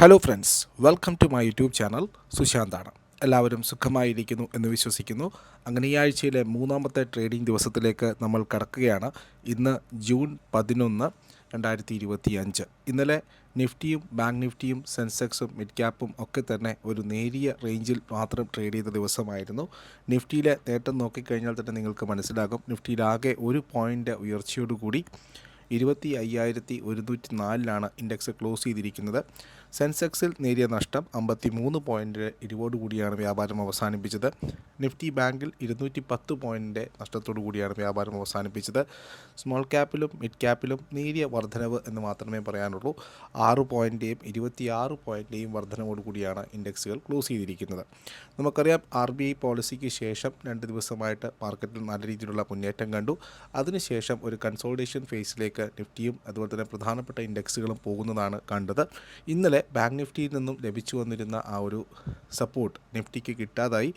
Hello friends welcome to my YouTube channel സുശാന്താണ് എല്ലാവരും സുഖമായിരിക്കുന്നു എന്ന് വിശ്വസിക്കുന്നു. അങ്ങനെ ഈ ആഴ്ചയിലെ മൂന്നാമത്തെ ട്രേഡിംഗ് ദിവസത്തിലേക്ക് നമ്മൾ കടക്കുകയാണ്. ഇന്ന് ജൂൺ പതിനൊന്ന് രണ്ടായിരത്തി ഇരുപത്തി അഞ്ച് ഇന്നലെ നിഫ്റ്റിയും ബാങ്ക് നിഫ്റ്റിയും സെൻസെക്സും മിഡ് ക്യാപ്പും ഒക്കെ തന്നെ ഒരു നേരിയ റേഞ്ചിൽ മാത്രം ട്രേഡ് ചെയ്ത ദിവസമായിരുന്നു. നിഫ്റ്റിയിലെ നേട്ടം നോക്കിക്കഴിഞ്ഞാൽ തന്നെ നിങ്ങൾക്ക് മനസ്സിലാകും. നിഫ്റ്റിയിലാകെ ഒരു പോയിന്റ് ഉയർച്ചയോടുകൂടി ഇരുപത്തി അയ്യായിരത്തി ഒരുന്നൂറ്റി നാലിലാണ് ഇൻഡെക്സ് ക്ലോസ് ചെയ്തിരിക്കുന്നത്. സെൻസെക്സിൽ നേരിയ നഷ്ടം അമ്പത്തി മൂന്ന് പോയിന്റ് ഇടിവോടുകൂടിയാണ് വ്യാപാരം അവസാനിപ്പിച്ചത്. നിഫ്റ്റി ബാങ്കിൽ ഇരുന്നൂറ്റി പത്ത് പോയിന്റ് നഷ്ടത്തോടു കൂടിയാണ് വ്യാപാരം അവസാനിപ്പിച്ചത്. സ്മോൾ ക്യാപ്പിലും മിഡ് ക്യാപ്പിലും നേരിയ വർധനവ് എന്ന് മാത്രമേ പറയാനുള്ളൂ. ആറ് പോയിന്റെയും ഇരുപത്തിയാറ് പോയിന്റെയും വർധനവോട് കൂടിയാണ് ഇൻഡെക്സുകൾ ക്ലോസ് ചെയ്തിരിക്കുന്നത്. നമുക്കറിയാം ആർ ബി ഐ പോളിസിക്ക് ശേഷം രണ്ട് ദിവസമായിട്ട് മാർക്കറ്റിൽ നല്ല രീതിയിലുള്ള മുന്നേറ്റം കണ്ടു. അതിനുശേഷം ഒരു കൺസോൾട്ടേഷൻ ഫേസിലേക്ക് നിഫ്റ്റിയും അതുപോലെ തന്നെ പ്രധാനപ്പെട്ട ഇൻഡെക്സുകളും പോകുന്നതാണ് കണ്ടത്. ഇന്നലെ ബാങ്ക് നിഫ്റ്റിയിൽ നിന്നും ലഭിച്ചു വന്നിരുന്ന ആ ഒരു സപ്പോർട്ട് നിഫ്റ്റിക്ക് കിട്ടാതായി.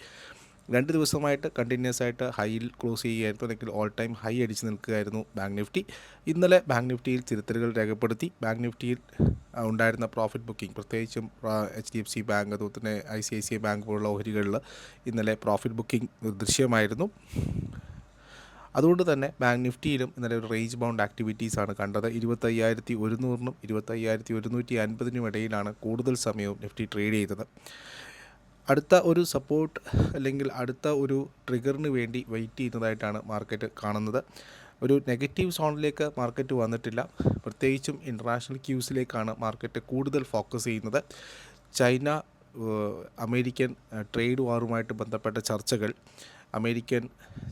രണ്ട് ദിവസമായിട്ട് കണ്ടിന്യൂസ് ആയിട്ട് ഹൈയിൽ ക്ലോസ് ചെയ്യുകയായിരുന്നു അല്ലെങ്കിൽ ഓൾ ടൈം ഹൈ അടിച്ച് നിൽക്കുകയായിരുന്നു ബാങ്ക് നിഫ്റ്റി. ഇന്നലെ ബാങ്ക് നിഫ്റ്റിയിൽ തിരുത്തലുകൾ രേഖപ്പെടുത്തി. ബാങ്ക് നിഫ്റ്റിയിൽ ഉണ്ടായിരുന്ന പ്രോഫിറ്റ് ബുക്കിംഗ് പ്രത്യേകിച്ചും H D F C bank അതുപോലെ തന്നെ I C I C I bank പോലുള്ള ഓഹരികളിൽ ഇന്നലെ പ്രോഫിറ്റ് ബുക്കിംഗ് ദൃശ്യമായിരുന്നു. അതുകൊണ്ട് തന്നെ ബാങ്ക് നിഫ്റ്റിയിലും ഇന്നലെ ഒരു റേഞ്ച് ബൗണ്ട് ആക്ടിവിറ്റീസ് ആണ് കണ്ടത്. ഇരുപത്തയ്യായിരത്തി ഒരുന്നൂറിനും ഇരുപത്തയ്യായിരത്തി ഒരുന്നൂറ്റി അൻപതിനും ഇടയിലാണ് കൂടുതൽ സമയവും നിഫ്റ്റി ട്രേഡ് ചെയ്തത്. അടുത്ത ഒരു സപ്പോർട്ട് അല്ലെങ്കിൽ അടുത്ത ഒരു ട്രിഗറിന് വേണ്ടി വെയിറ്റ് ചെയ്യുന്നതായിട്ടാണ് മാർക്കറ്റ് കാണുന്നത്. ഒരു നെഗറ്റീവ് സോണിലേക്ക് മാർക്കറ്റ് വന്നിട്ടില്ല. പ്രത്യേകിച്ചും ഇന്റർനാഷണൽ ക്യൂസിലേക്കാണ് മാർക്കറ്റ് കൂടുതൽ ഫോക്കസ് ചെയ്യുന്നത്. ചൈന അമേരിക്കൻ ട്രേഡ് വാറുമായിട്ട് ബന്ധപ്പെട്ട ചർച്ചകൾ അമേരിക്കൻ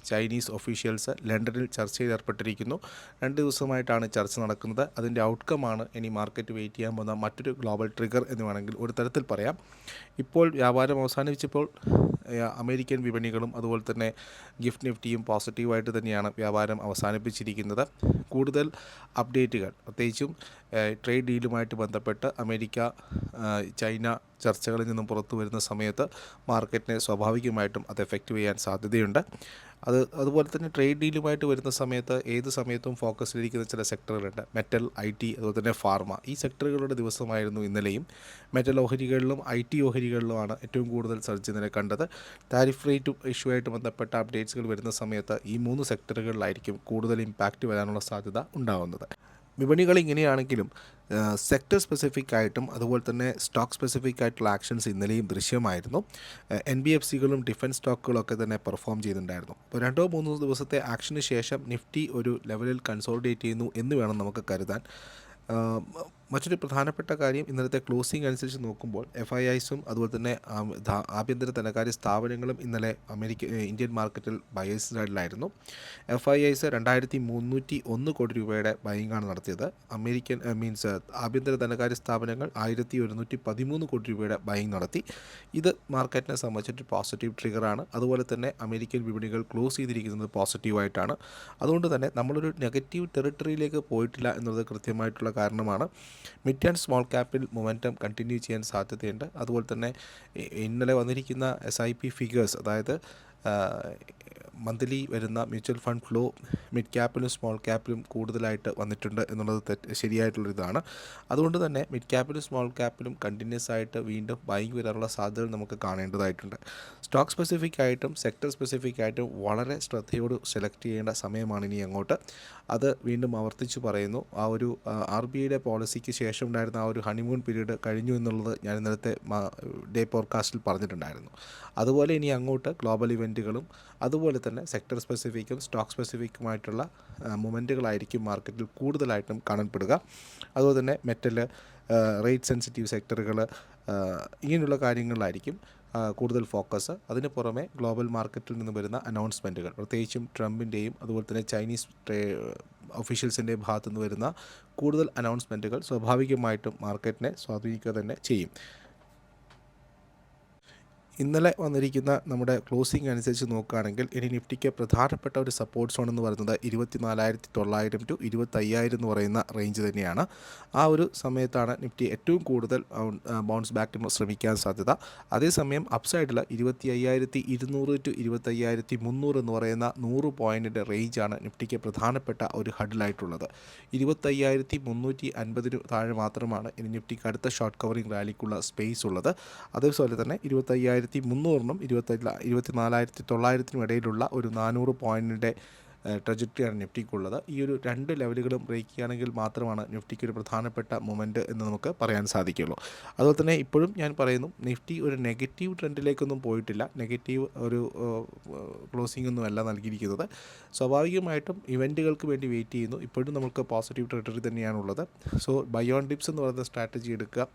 ചൈനീസ് ഒഫീഷ്യൽസ് ലണ്ടനിൽ ചർച്ചയിൽ ഏർപ്പെട്ടിരിക്കുന്നു രണ്ട് ദിവസമായിട്ടാണ് ചർച്ച നടക്കുന്നത്. അതിന്റെ ഔട്ട്കമാണ് ഇനി മാർക്കറ്റ് വെയിറ്റ് ചെയ്യാൻ പോകുന്ന മറ്റൊരു ഗ്ലോബൽ ട്രിഗർ എന്ന് വേണമെങ്കിൽ ഒരു തരത്തിൽ പറയാം. ഇപ്പോൾ വ്യാപാരം അവസാനിപ്പിച്ചപ്പോൾ അമേരിക്കൻ വിപണികളും അതുപോലെ തന്നെ ഗിഫ്റ്റ് നിഫ്റ്റിയും പോസിറ്റീവായിട്ട് തന്നെയാണ് വ്യാപാരം അവസാനിപ്പിച്ചിരിക്കുന്നത്. കൂടുതൽ അപ്ഡേറ്റുകൾ പ്രത്യേകിച്ചും ട്രേഡ് ഡീലുമായിട്ട് ബന്ധപ്പെട്ട് അമേരിക്ക ചൈന ചർച്ചകളിൽ നിന്നും പുറത്തു വരുന്ന സമയത്ത് മാർക്കറ്റിനെ സ്വാഭാവികമായിട്ടും അത് എഫക്റ്റ് ചെയ്യാൻ സാധ്യതയുണ്ട്. അത് അതുപോലെ തന്നെ ട്രേഡ് ഡീലുമായിട്ട് വരുന്ന സമയത്ത് ഏത് സമയത്തും ഫോക്കസിലിരിക്കുന്ന ചില സെക്ടറുകളുണ്ട് മെറ്റൽ ഐ ടി അതുപോലെ തന്നെ ഫാർമ ഈ സെക്ടറുകളുടെ ദിവസമായിരുന്നു ഇന്നലെയും. മെറ്റൽ ഓഹരികളിലും ഐ ടി ഓഹരികളിലുമാണ് ഏറ്റവും കൂടുതൽ സർജ് ഇന്നലെ കണ്ടത്. താരിഫ് റേറ്റ് ഇഷ്യൂ ആയിട്ട് ബന്ധപ്പെട്ട അപ്ഡേറ്റ്സുകൾ വരുന്ന സമയത്ത് ഈ മൂന്ന് സെക്ടറുകളിലായിരിക്കും കൂടുതൽ ഇമ്പാക്റ്റ് വരാനുള്ള സാധ്യത ഉണ്ടാകുന്നത് വിപണികൾ ഇങ്ങനെയാണെങ്കിലും സെക്ടർ സ്പെസിഫിക് ആയിട്ടും അതുപോലെ തന്നെ സ്റ്റോക്ക് സ്പെസിഫിക് ആയിട്ടുള്ള ആക്ഷൻസ് ഇന്നലെയും ദൃശ്യമായിരുന്നു. എൻ ബി എഫ് സികളും ഡിഫൻസ് സ്റ്റോക്കുകളൊക്കെ തന്നെ പെർഫോം ചെയ്തിട്ടുണ്ടായിരുന്നു. അപ്പോൾ രണ്ടോ മൂന്നോ ദിവസത്തെ ആക്ഷന് ശേഷം നിഫ്റ്റി ഒരു ലെവലിൽ കൺസോളിഡേറ്റ് ചെയ്യുന്നു എന്ന് വേണം നമുക്ക് കരുതാൻ. മറ്റൊരു പ്രധാനപ്പെട്ട കാര്യം ഇന്നലത്തെ ക്ലോസിംഗ് അനുസരിച്ച് നോക്കുമ്പോൾ എഫ് ഐ ഐസും അതുപോലെ തന്നെ ആഭ്യന്തര ധനകാര്യ സ്ഥാപനങ്ങളും ഇന്നലെ അമേരിക്ക ഇന്ത്യൻ മാർക്കറ്റിൽ ബയേഴ്സ് എഫ് ഐ ഐസ് രണ്ടായിരത്തി മുന്നൂറ്റി ഒന്ന് കോടി രൂപയുടെ ബൈങ്ങാണ് നടത്തിയത്. അമേരിക്കൻ മീൻസ് ആഭ്യന്തര ധനകാര്യ സ്ഥാപനങ്ങൾ ആയിരത്തി ഒരുന്നൂറ്റി പതിമൂന്ന് കോടി രൂപയുടെ ബൈങ് നടത്തി. ഇത് മാർക്കറ്റിനെ സംബന്ധിച്ചിട്ട് പോസിറ്റീവ് ട്രിഗറാണ് അതുപോലെ തന്നെ അമേരിക്കൻ വിപണികൾ ക്ലോസ് ചെയ്തിരിക്കുന്നത് പോസിറ്റീവായിട്ടാണ് അതുകൊണ്ട് തന്നെ നമ്മളൊരു നെഗറ്റീവ് ടെറിട്ടറിയിലേക്ക് പോയിട്ടില്ല എന്നുള്ളത് കൃത്യമായിട്ടുള്ള കാരണമാണ്. മിഡ് ആൻഡ് സ്മോൾ ക്യാപ്പിൽ മൊമെന്റം കണ്ടിന്യൂ ചെയ്യാൻ സാധ്യതയുണ്ട്. അതുപോലെ തന്നെ ഇന്നലെ വന്നിരിക്കുന്ന എസ് ഐ പി ഫിഗേഴ്സ് അതായത് മന്ത്ലി വരുന്ന മ്യൂച്വൽ ഫണ്ട് ഫ്ലോ മിഡ് ക്യാപ്പിലും സ്മോൾ ക്യാപ്പിലും കൂടുതലായിട്ട് വന്നിട്ടുണ്ട് എന്നുള്ളത് തെറ്റ് ശരിയായിട്ടുള്ളൊരിതാണ്. അതുകൊണ്ട് തന്നെ മിഡ് ക്യാപ്പിലും സ്മോൾ ക്യാപ്പിലും കണ്ടിന്യൂസ് ആയിട്ട് വീണ്ടും ബൈങ് വരാനുള്ള സാധ്യതകൾ നമുക്ക് കാണേണ്ടതായിട്ടുണ്ട്. സ്റ്റോക്ക് സ്പെസിഫിക് ആയിട്ടും സെക്ടർ സ്പെസിഫിക് ആയിട്ടും വളരെ ശ്രദ്ധയോട് സെലക്ട് ചെയ്യേണ്ട സമയമാണ് ഇനി അങ്ങോട്ട്. അത് വീണ്ടും ആവർത്തിച്ച് പറയുന്നു. ആ ഒരു ആർ ബി ഐയുടെ പോളിസിക്ക് ശേഷം ഉണ്ടായിരുന്ന ആ ഒരു ഹണിമൂൺ പീരീഡ് കഴിഞ്ഞു എന്നുള്ളത് ഞാൻ ഇന്നലത്തെ ഡേ പോഡ്കാസ്റ്റിൽ പറഞ്ഞിട്ടുണ്ടായിരുന്നു. അതുപോലെ ഇനി അങ്ങോട്ട് ഗ്ലോബൽ ഇവന്റുകളും അതുപോലെ തന്നെ സെക്ടർ സ്പെസിഫിക്കും സ്റ്റോക്ക് സ്പെസിഫിക്കുമായിട്ടുള്ള മൊമെന്റുകളായിരിക്കും മാർക്കറ്റിൽ കൂടുതലായിട്ടും കാണപ്പെടുക. അതുപോലെ തന്നെ മെറ്റൽ റേറ്റ് സെൻസിറ്റീവ് സെക്ടറുകൾ ഇങ്ങനെയുള്ള കാര്യങ്ങളിലായിരിക്കും കൂടുതൽ ഫോക്കസ്. അതിന് പുറമെ ഗ്ലോബൽ മാർക്കറ്റിൽ നിന്ന് വരുന്ന അനൗൺസ്മെന്റുകൾ പ്രത്യേകിച്ചും ട്രംപിന്റെയും അതുപോലെ തന്നെ ചൈനീസ് ട്രേ ഒഫീഷ്യൽസിന്റെയും ഭാഗത്തു നിന്ന് വരുന്ന കൂടുതൽ അനൗൺസ്മെന്റുകൾ സ്വാഭാവികമായിട്ടും മാർക്കറ്റിനെ സ്വാധീനിക്കുക തന്നെ ചെയ്യും. ഇന്നലെ വന്നിരിക്കുന്ന നമ്മുടെ ക്ലോസിംഗ് അനുസരിച്ച് നോക്കുകയാണെങ്കിൽ ഇനി നിഫ്റ്റിക്ക് പ്രധാനപ്പെട്ട ഒരു സപ്പോർട്ട് സോൺ എന്ന് പറയുന്നത് ഇരുപത്തി നാലായിരത്തി തൊള്ളായിരം ടു ഇരുപത്തയ്യായിരം എന്ന് പറയുന്ന റേഞ്ച് തന്നെയാണ്. ആ ഒരു സമയത്താണ് നിഫ്റ്റി ഏറ്റവും കൂടുതൽ ബൗൺസ് ബാക്ക് ശ്രമിക്കാൻ സാധ്യത. അതേസമയം അപ്സൈഡിൽ ഇരുപത്തി അയ്യായിരത്തി ഇരുന്നൂറ് ടു ഇരുപത്തയ്യായിരത്തി മുന്നൂറ് എന്ന് പറയുന്ന നൂറ് പോയിന്റിന്റെ റേഞ്ചാണ് നിഫ്റ്റിക്ക് പ്രധാനപ്പെട്ട ഒരു ഹഡിലായിട്ടുള്ളത് ഇരുപത്തയ്യായിരത്തി മുന്നൂറ്റി അൻപതിന് താഴെ മാത്രമാണ് ഇനി നിഫ്റ്റിക്ക് അടുത്ത ഷോർട്ട് കവറിംഗ് റാലിക്കുള്ള സ്പേസ് ഉള്ളത്. അതേപോലെ തന്നെ ഇരുപത്തയ്യായിരത്തി മുന്നൂറിനും ഇരുപത്തി ഇരുപത്തി നാലായിരത്തി തൊള്ളായിരത്തിനും ഇടയിലുള്ള ഒരു നാനൂറ് പോയിന്റിന്റെ ട്രജക്ടറിയാണ് നിഫ്റ്റിക്കുള്ളത്. ഈ ഒരു രണ്ട് ലെവലുകളും ബ്രേക്ക് ചെയ്യുകയാണെങ്കിൽ മാത്രമാണ് നിഫ്റ്റിക്ക് ഒരു പ്രധാനപ്പെട്ട മൊമെന്റ് എന്ന് നമുക്ക് പറയാൻ സാധിക്കുള്ളൂ അതുപോലെ തന്നെ ഇപ്പോഴും ഞാൻ പറയുന്നു നിഫ്റ്റി ഒരു നെഗറ്റീവ് ട്രെൻഡിലേക്കൊന്നും പോയിട്ടില്ല. നെഗറ്റീവ് ഒരു ക്ലോസിംഗ് ഒന്നും അല്ല നൽകിയിരിക്കുന്നത്. സ്വാഭാവികമായിട്ടും ഇവന്റുകൾക്ക് വേണ്ടി വെയിറ്റ് ചെയ്യുന്നു. ഇപ്പോഴും നമുക്ക് പോസിറ്റീവ് ടെറിട്ടറി തന്നെയാണുള്ളത്. സോ ബയോൺ ഡിപ്സ് എന്ന് പറയുന്ന സ്ട്രാറ്റജി എടുക്കുക.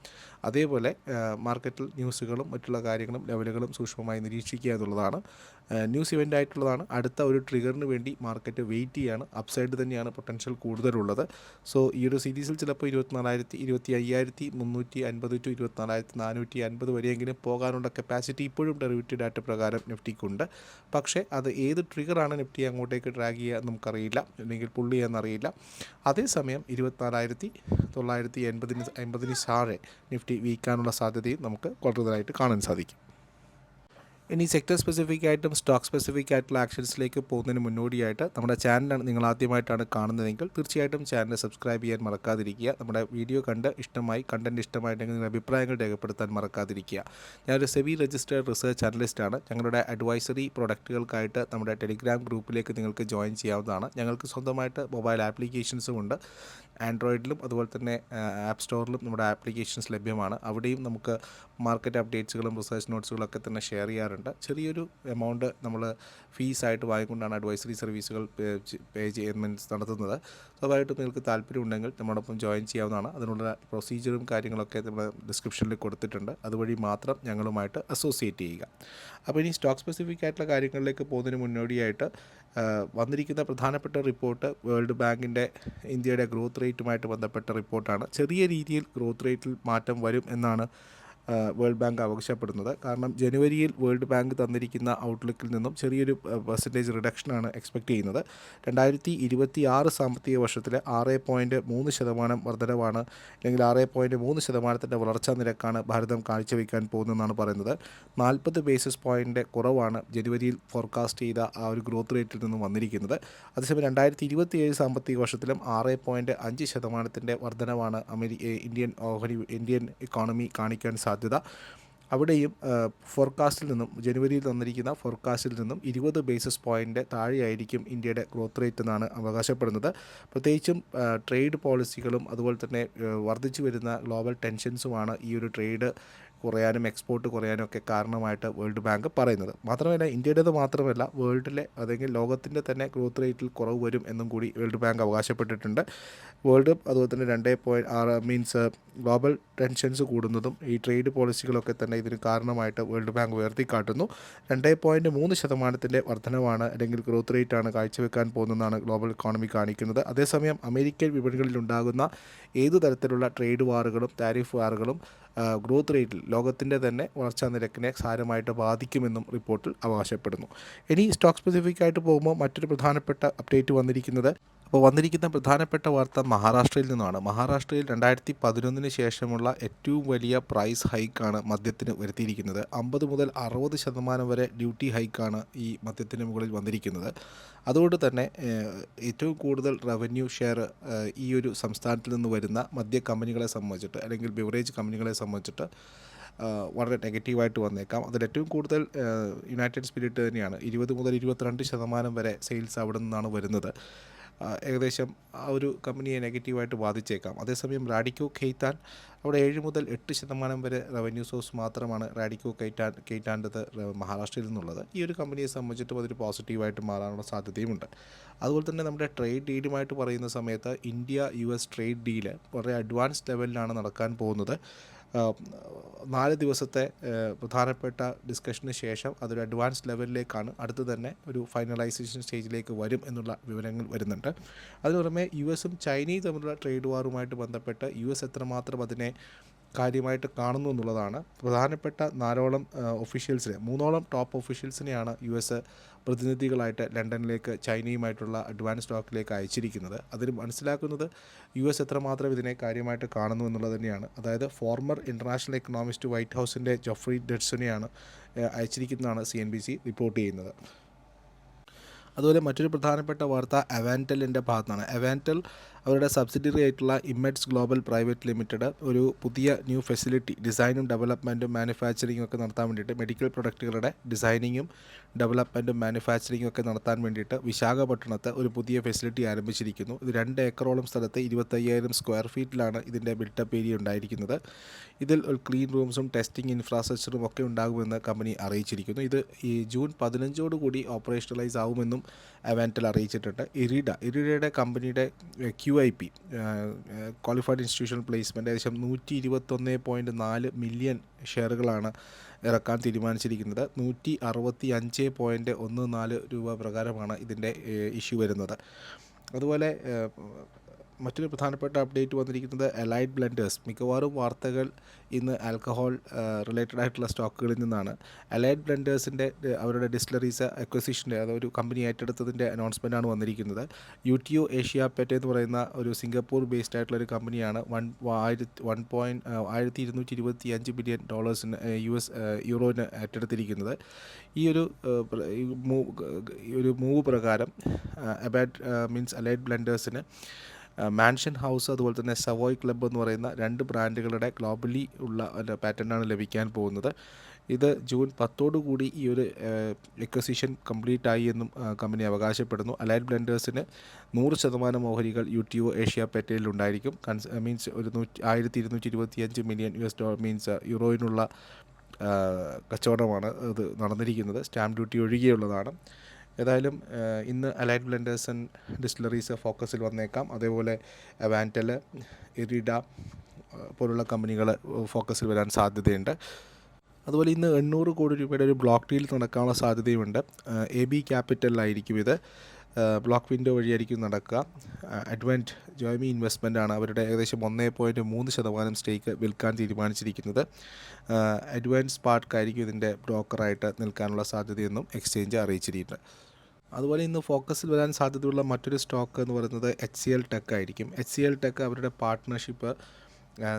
അതേപോലെ മാർക്കറ്റിൽ ന്യൂസുകളും മറ്റുള്ള കാര്യങ്ങളും ലെവലുകളും സൂക്ഷ്മമായി നിരീക്ഷിക്കുക എന്നുള്ളതാണ് ന്യൂസ് ഇവന്റ് ആയിട്ടുള്ളതാണ്. അടുത്ത ഒരു ട്രിഗറിന് വേണ്ടി മാർക്കറ്റ് വെയിറ്റ് ചെയ്യാണ്. അപ്സൈഡ് തന്നെയാണ് പൊട്ടൻഷ്യൽ കൂടുതലുള്ളത്. സോ ഈ ഒരു സീരീസിൽ ചിലപ്പോൾ ഇരുപത്തിനാലായിരത്തി ഇരുപത്തി അയ്യായിരത്തി മുന്നൂറ്റി അൻപത് ടു ഇരുപത്തിനാലായിരത്തി നാനൂറ്റി അൻപത് വരെയെങ്കിലും പോകാനുള്ള കപ്പാസിറ്റി ഇപ്പോഴും ഡെറിവേറ്റീവ് ഡാറ്റ പ്രകാരം നിഫ്റ്റിക്കുണ്ട്. പക്ഷേ അത് ഏത് ട്രിഗറാണ് നിഫ്റ്റി അങ്ങോട്ടേക്ക് ഡ്രാഗ് ചെയ്യുക നമുക്കറിയില്ല. അല്ലെങ്കിൽ പുള്ളി എന്നറിയില്ല. അതേസമയം ഇരുപത്തിനാലായിരത്തി തൊള്ളായിരത്തി എൺപതിന് എൺപതിന് താഴെ നിഫ്റ്റി വീക്കാനുള്ള സാധ്യതയും നമുക്ക് കൂടുതലായിട്ട് കാണാൻ സാധിക്കും. ഇനി സെക്ടർ സ്പെസിഫിക് ആയിട്ടും സ്റ്റോക്ക് സ്പെസിഫിക് ആയിട്ടുള്ള ആക്ഷൻസിലേക്ക് പോകുന്നതിന് മുന്നോടിയായിട്ട് നമ്മുടെ ചാനലാണ് നിങ്ങൾ ആദ്യമായിട്ടാണ് കാണുന്നതെങ്കിൽ തീർച്ചയായിട്ടും ചാനൽ സബ്സ്ക്രൈബ് ചെയ്യാൻ മറക്കാതിരിക്കുക. നമ്മുടെ വീഡിയോ കണ്ട് ഇഷ്ടമായി കണ്ടന്റ് ഇഷ്ടമായിട്ടെങ്കിൽ നിങ്ങളുടെ അഭിപ്രായങ്ങൾ രേഖപ്പെടുത്താൻ മറക്കാതിരിക്കുക. ഞാനൊരു സെബി രജിസ്റ്റേഡ് റിസർച്ച് അനലിസ്റ്റാണ് ഞങ്ങളുടെ അഡ്വൈസറി പ്രൊഡക്റ്റുകൾക്കായിട്ട് നമ്മുടെ ടെലിഗ്രാം ഗ്രൂപ്പിലേക്ക് നിങ്ങൾക്ക് ജോയിൻ ചെയ്യാവുന്നതാണ്. ഞങ്ങൾക്ക് സ്വന്തമായിട്ട് മൊബൈൽ ആപ്ലിക്കേഷൻസും ഉണ്ട്. ആൻഡ്രോയിഡിലും അതുപോലെ തന്നെ ആപ്പ് സ്റ്റോറിലും നമ്മുടെ ആപ്ലിക്കേഷൻസ് ലഭ്യമാണ്. അവിടെയും നമുക്ക് മാർക്കറ്റ് അപ്ഡേറ്റ്സുകളും റിസർച്ച് നോട്ട്സുകളും ഒക്കെ തന്നെ ഷെയർ ചെയ്യാറുണ്ട്. ചെറിയൊരു എമൗണ്ട് നമ്മൾ ഫീസായിട്ട് വാങ്ങിക്കൊണ്ടാണ് അഡ്വൈസറി സർവീസുകൾ പേ ചെയ്യുന്ന മീൻസ് നടത്തുന്നത്. സ്വാഭാവികമായിട്ടും നിങ്ങൾക്ക് താല്പര്യമുണ്ടെങ്കിൽ നമ്മളോടൊപ്പം ജോയിൻ ചെയ്യാവുന്നതാണ്. അതിനുള്ള പ്രൊസീജിയറും കാര്യങ്ങളൊക്കെ നമ്മൾ ഡിസ്ക്രിപ്ഷനിൽ കൊടുത്തിട്ടുണ്ട്. അതുവഴി മാത്രം ഞങ്ങളുമായിട്ട് അസോസിയേറ്റ് ചെയ്യുക. അപ്പോൾ ഇനി സ്റ്റോക്ക് സ്പെസിഫിക് ആയിട്ടുള്ള കാര്യങ്ങളിലേക്ക് പോകുന്നതിന് മുന്നോടിയായിട്ട് വന്നിരിക്കുന്ന പ്രധാനപ്പെട്ട റിപ്പോർട്ട് വേൾഡ് ബാങ്കിന്റെ ഇന്ത്യയുടെ ഗ്രോത്ത് റേറ്റുമായിട്ട് ബന്ധപ്പെട്ട റിപ്പോർട്ടാണ്. ചെറിയ രീതിയിൽ ഗ്രോത്ത് റേറ്റിൽ മാറ്റം വരും എന്നാണ് വേൾഡ് ബാങ്ക് ആവശ്യപ്പെടുന്നത്. കാരണം ജനുവരിയിൽ വേൾഡ് ബാങ്ക് തന്നിരിക്കുന്ന ഔട്ട്ലുക്കിൽ നിന്നും ചെറിയൊരു പെർസെന്റേജ് റിഡക്ഷനാണ് എക്സ്പെക്റ്റ് ചെയ്യുന്നത് രണ്ടായിരത്തി ഇരുപത്തി ആറ് സാമ്പത്തിക വർഷത്തിലെ ആറ് പോയിന്റ് മൂന്ന് ശതമാനം വർധനവാണ് അല്ലെങ്കിൽ ആറ് പോയിന്റ് മൂന്ന് ശതമാനത്തിന്റെ വളർച്ചാ നിരക്കാണ് ഭാരതം കാഴ്ചവെക്കാൻ പോകുന്നതെന്നാണ് പറയുന്നത്. നാൽപ്പത് ബേസിസ് പോയിന്റ് കുറവാണ് ജനുവരിയിൽ ഫോർകാസ്റ്റ് ചെയ്ത ആ ഒരു ഗ്രോത്ത് റേറ്റിൽ നിന്നും വന്നിരിക്കുന്നത്. അതേസമയം രണ്ടായിരത്തി ഇരുപത്തി ഏഴ് സാമ്പത്തിക വർഷത്തിലും ആറ് പോയിന്റ് അഞ്ച് ശതമാനത്തിന്റെ വർധനവാണ് അമേരി ഇന്ത്യൻ ഓഹരി ഇന്ത്യൻ ഇക്കോണമി കാണിക്കാൻ സാധ്യത. അവിടെയും ഫോർകാസ്റ്റിൽ നിന്നും ജനുവരിയിൽ തന്നിരിക്കുന്ന ഫോർകാസ്റ്റിൽ നിന്നും ഇരുപത് ബേസിസ് പോയിന്റ് താഴെയായിരിക്കും ഇന്ത്യയുടെ ഗ്രോത്ത് റേറ്റ് എന്നാണ് അവകാശപ്പെടുന്നത്. പ്രത്യേകിച്ചും ട്രേഡ് പോളിസികളും അതുപോലെ തന്നെ വർദ്ധിച്ചു വരുന്ന ഗ്ലോബൽ ടെൻഷൻസുമാണ് ഈ ഒരു ട്രേഡ് കുറയാനും എക്സ്പോർട്ട് കുറയാനും ഒക്കെ കാരണമായിട്ട് വേൾഡ് ബാങ്ക് പറയുന്നത്. മാത്രമല്ല ഇന്ത്യയുടേത് മാത്രമല്ല വേൾഡിലെ അല്ലെങ്കിൽ ലോകത്തിന്റെ തന്നെ ഗ്രോത്ത് റേറ്റിൽ കുറവ് വരും എന്നും കൂടി വേൾഡ് ബാങ്ക് അവകാശപ്പെട്ടിട്ടുണ്ട്. വേൾഡ് അതുപോലെ തന്നെ രണ്ടേ പോയിന്റ് ആറ് മീൻസ് ഗ്ലോബൽ ടെൻഷൻസ് കൂടുന്നതും ഈ ട്രേഡ് പോളിസികളൊക്കെ തന്നെ ഇതിന് കാരണമായിട്ട് വേൾഡ് ബാങ്ക് ഉയർത്തിക്കാട്ടുന്നു. രണ്ടേ പോയിന്റ് മൂന്ന് ശതമാനത്തിന്റെ വർധനവാണ് അല്ലെങ്കിൽ ഗ്രോത്ത് റേറ്റ് റേറ്റാണ് കാഴ്ചവെക്കാൻ പോകുന്നതെന്നാണ് ഗ്ലോബൽ ഇക്കോണമി കാണിക്കുന്നത്. അതേസമയം അമേരിക്കൻ വിപണികളിൽ ഉണ്ടാകുന്ന ഏതു തരത്തിലുള്ള ട്രേഡ് വാറുകളും താരിഫ് വാറുകളും ഗ്രോത്ത് റേറ്റിൽ ലോകത്തിന്റെ തന്നെ വളർച്ചാ നിരക്കിനെ സാരമായിട്ട് ബാധിക്കുമെന്നും റിപ്പോർട്ടിൽ അവകാശപ്പെടുന്നു. ഇനി സ്റ്റോക്ക് സ്പെസിഫിക് ആയിട്ട് പോകുമ്പോൾ മറ്റൊരു പ്രധാനപ്പെട്ട അപ്ഡേറ്റ് വന്നിരിക്കുന്നത് അപ്പോൾ വന്നിരിക്കുന്ന പ്രധാനപ്പെട്ട വാർത്ത മഹാരാഷ്ട്രയിൽ നിന്നാണ് മഹാരാഷ്ട്രയിൽ രണ്ടായിരത്തി പതിനൊന്നിന് ശേഷമുള്ള ഏറ്റവും വലിയ പ്രൈസ് ഹൈക്കാണ് മദ്യത്തിന് വരുത്തിയിരിക്കുന്നത്. അമ്പത് മുതൽ അറുപത് ശതമാനം വരെ ഡ്യൂട്ടി ഹൈക്കാണ് ഈ മദ്യത്തിന് മുകളിൽ വന്നിരിക്കുന്നത്. അതുകൊണ്ട് തന്നെ ഏറ്റവും കൂടുതൽ റവന്യൂ ഷെയർ ഈ ഒരു സംസ്ഥാനത്തിൽ നിന്ന് വരുന്ന മദ്യ കമ്പനികളെ സംബന്ധിച്ചിട്ട് അല്ലെങ്കിൽ ബിവറേജ് കമ്പനികളെ സംബന്ധിച്ചിട്ട് വളരെ നെഗറ്റീവായിട്ട് വന്നേക്കാം. അതിൽ ഏറ്റവും കൂടുതൽ യുണൈറ്റഡ് സ്പിരിറ്റ് തന്നെയാണ്. ഇരുപത് മുതൽ ഇരുപത്തിരണ്ട് ശതമാനം വരെ സെയിൽസ് അവിടെ നിന്നാണ് വരുന്നത്. ഏകദേശം ആ ഒരു കമ്പനിയെ നെഗറ്റീവായിട്ട് ബാധിച്ചേക്കാം. അതേസമയം റാഡിക്കോ ഖെയ്ത്താൻ അവിടെ ഏഴ് മുതൽ എട്ട് ശതമാനം വരെ റവന്യൂ സോഴ്സ് മാത്രമാണ് റാഡിക്കോ കെയ്റ്റാൻ കയറ്റാണ്ടത് മഹാരാഷ്ട്രയിൽ നിന്നുള്ളത്. ഈ ഒരു കമ്പനിയെ സംബന്ധിച്ചിട്ടും അതൊരു പോസിറ്റീവായിട്ട് മാറാനുള്ള സാധ്യതയുമുണ്ട്. അതുപോലെ തന്നെ നമ്മുടെ ട്രേഡ് ഡീലുമായിട്ട് പറയുന്ന സമയത്ത് India U S trade deal വളരെ അഡ്വാൻസ് ലെവലിലാണ് നടക്കാൻ പോകുന്നത്. നാല് ദിവസത്തെ പ്രധാനപ്പെട്ട ഡിസ്കഷന് ശേഷം അതൊരു അഡ്വാൻസ് ലെവലിലേക്കാണ് അടുത്ത് തന്നെ ഒരു ഫൈനലൈസേഷൻ സ്റ്റേജിലേക്ക് വരും എന്നുള്ള വിവരങ്ങൾ വരുന്നുണ്ട്. അതിന് പുറമെ യു എസും ചൈനയും തമ്മിലുള്ള ട്രേഡ് വാറുമായിട്ട് ബന്ധപ്പെട്ട് യു എസ് എത്രമാത്രം അതിനെ കാര്യമായിട്ട് കാണുന്നു എന്നുള്ളതാണ്. പ്രധാനപ്പെട്ട നാലോളം ഒഫീഷ്യൽസിനെ മൂന്നോളം ടോപ്പ് ഒഫീഷ്യൽസിനെയാണ് യു എസ് പ്രതിനിധികളായിട്ട് ലണ്ടനിലേക്ക് ചൈനയുമായിട്ടുള്ള അഡ്വാൻസ് ടോക്കിലേക്ക് അയച്ചിരിക്കുന്നത്. അതിൽ മനസ്സിലാക്കുന്നത് യു എസ് എത്രമാത്രം ഇതിനെ കാര്യമായിട്ട് കാണുന്നു എന്നുള്ളത് തന്നെയാണ്. അതായത് ഫോർമർ ഇന്റർനാഷണൽ എക്കണോമിസ്റ്റ് വൈറ്റ് ഹൗസിന്റെ ജോഫ്രി ഡെഡ്സനെയാണ് അയച്ചിരിക്കുന്നതാണ് C N B C report ചെയ്യുന്നത്. അതുപോലെ മറ്റൊരു പ്രധാനപ്പെട്ട വാർത്ത അവാന്റലിന്റെ ഭാഗത്താണ്. അവാന്റൽ അവരുടെ സബ്സിഡിയറി ആയിട്ടുള്ള ഇമെറ്റ്സ് ഗ്ലോബൽ പ്രൈവറ്റ് ലിമിറ്റഡ് ഒരു പുതിയ ന്യൂ ഫെസിലിറ്റി ഡിസൈനും ഡെവലപ്മെന്റും മാനുഫാക്ചറിങ്ങും ഒക്കെ നടത്താൻ വേണ്ടിയിട്ട് മെഡിക്കൽ പ്രൊഡക്റ്റുകളുടെ ഡിസൈനിങ്ങും ഡെവലപ്മെന്റും മാനുഫാക്ചറിങ്ങും ഒക്കെ നടത്താൻ വേണ്ടിയിട്ട് വിശാഖപട്ടണത്ത് ഒരു പുതിയ ഫെസിലിറ്റി ആരംഭിച്ചിരിക്കുന്നു. ഇത് രണ്ട് ഏക്കറോളം സ്ഥലത്ത് ഇരുപത്തയ്യായിരം സ്ക്വയർ ഫീറ്റിലാണ് ഇതിന്റെ ബിൽട്ടപ്പ് ഏരിയ ഉണ്ടായിരിക്കുന്നത്. ഇതിൽ ഒരു ക്ലീൻ റൂംസും ടെസ്റ്റിംഗ് ഇൻഫ്രാസ്ട്രക്ചറും ഒക്കെ ഉണ്ടാകുമെന്ന് കമ്പനി അറിയിച്ചിരിക്കുന്നു. ഇത് ഈ ജൂൺ പതിനഞ്ചോട് കൂടി ഓപ്പറേഷണലൈസ് ആവുമെന്നും അവാന്റൽ അറിയിച്ചിട്ടുണ്ട്. ഇരിഡ ഇരിഡയുടെ കമ്പനിയുടെ Q I P qualified institutional placement ഏകദേശം നൂറ്റി ഇരുപത്തൊന്ന് പോയിന്റ് നാല് മില്യൺ ഷെയറുകളാണ് ഇറക്കാൻ തീരുമാനിച്ചിരിക്കുന്നത്. നൂറ്റി അറുപത്തി അഞ്ച് പോയിന്റ് ഒന്ന് നാല് രൂപ പ്രകാരമാണ് ഇതിന്റെ ഇഷ്യൂ വരുന്നത്. അതുപോലെ മറ്റൊരു പ്രധാനപ്പെട്ട അപ്ഡേറ്റ് വന്നിരിക്കുന്നത് അലൈഡ് ബ്ലെൻഡേഴ്സ് മിക്കവാറും വാർത്തകൾ ഇന്ന് ആൽക്കഹോൾ റിലേറ്റഡ് ആയിട്ടുള്ള സ്റ്റോക്കുകളിൽ നിന്നാണ്. അലൈഡ് ബ്ലെൻഡേഴ്സിന്റെ അവരുടെ ഡിസ്റ്റിലറീസ് അക്വസിഷന്റെ ഒരു കമ്പനി ഏറ്റെടുത്തതിന്റെ അനൗൺസ്മെന്റാണ് വന്നിരിക്കുന്നത്. U T O Asia Pet എന്ന് പറയുന്ന ഒരു സിംഗപ്പൂർ ബേസ്ഡ് ആയിട്ടുള്ള ഒരു കമ്പനിയാണ് വൺ ആയിരത്തി വൺ പോയിന്റ് ആയിരത്തി ഇരുന്നൂറ്റി ഇരുപത്തി അഞ്ച് ബില്യൺ ഡോളേഴ്സിന് യു എസ് യൂറോന് ഏറ്റെടുത്തിരിക്കുന്നത്. ഈ ഒരു ഒരു മൂവ് പ്രകാരം അബാറ്റ് മീൻസ് അലൈഡ് ബ്ലെൻഡേഴ്സിന് മാൻഷൻ ഹൗസ് അതുപോലെ തന്നെ സവോയ് ക്ലബ്ബ് എന്ന് പറയുന്ന രണ്ട് ബ്രാൻഡുകളുടെ ഗ്ലോബലി ഉള്ള പാറ്റേണാണ് ലഭിക്കാൻ പോകുന്നത്. ഇത് ജൂൺ പത്തോടു കൂടി ഈ ഒരു എക്വസിഷൻ കംപ്ലീറ്റ് ആയി എന്നും കമ്പനി അവകാശപ്പെടുന്നു. അലൈഡ് ബ്ലെൻഡേഴ്സിന് നൂറ് ശതമാനം ഓഹരികൾ യു ടി ഒ ഏഷ്യ പെറ്റയിൽ ഉണ്ടായിരിക്കും. കൺസ് മീൻസ് ഒരു നൂറ്റി ആയിരത്തി ഇരുന്നൂറ്റി ഇരുപത്തി അഞ്ച് million U S dollar means യൂറോയിനുള്ള കച്ചവടമാണ് ഇത് നടന്നിരിക്കുന്നത്. സ്റ്റാമ്പ് ഡ്യൂട്ടി ഒഴികെയുള്ളതാണ്. ഏതായാലും ഇന്ന് അലൈറ്റ് ബ്ലെൻഡേഴ്സ് ആൻഡ് ഡിസ്റ്റിലറീസ് ഫോക്കസിൽ വന്നേക്കാം. അതേപോലെ വാന്റൽ എറിഡ പോലുള്ള കമ്പനികൾ ഫോക്കസിൽ വരാൻ സാധ്യതയുണ്ട്. അതുപോലെ ഇന്ന് എണ്ണൂറ് കോടി രൂപയുടെ ഒരു ബ്ലോക്ക് ഡീൽ നടക്കാനുള്ള സാധ്യതയുമുണ്ട് എ ബി ക്യാപിറ്റലിലായിരിക്കും ഇത്. ബ്ലോക്ക് വിൻഡോ വഴിയായിരിക്കും നടക്കുക. അഡ്വന്റ് ജോയ്മി ഇൻവെസ്റ്റ്മെന്റ് ആണ് അവരുടെ ഏകദേശം ഒന്നേ പോയിന്റ് മൂന്ന് ശതമാനം സ്റ്റേക്ക് വിൽക്കാൻ തീരുമാനിച്ചിരിക്കുന്നത്. അഡ്വാൻസ് പാർക്കായിരിക്കും ഇതിന്റെ ബ്രോക്കറായിട്ട് നിൽക്കാനുള്ള സാധ്യതയെന്നും എക്സ്ചേഞ്ച് അറിയിച്ചിട്ടുണ്ട് അതുപോലെ ഇന്ന് ഫോക്കസിൽ വരാൻ സാധ്യതയുള്ള മറ്റൊരു സ്റ്റോക്ക് എന്ന് പറയുന്നത് എച്ച് സി എൽ ടെക് ആയിരിക്കും. എച്ച് സി എൽ ടെക് അവരുടെ പാർട്ട്ണർഷിപ്പ്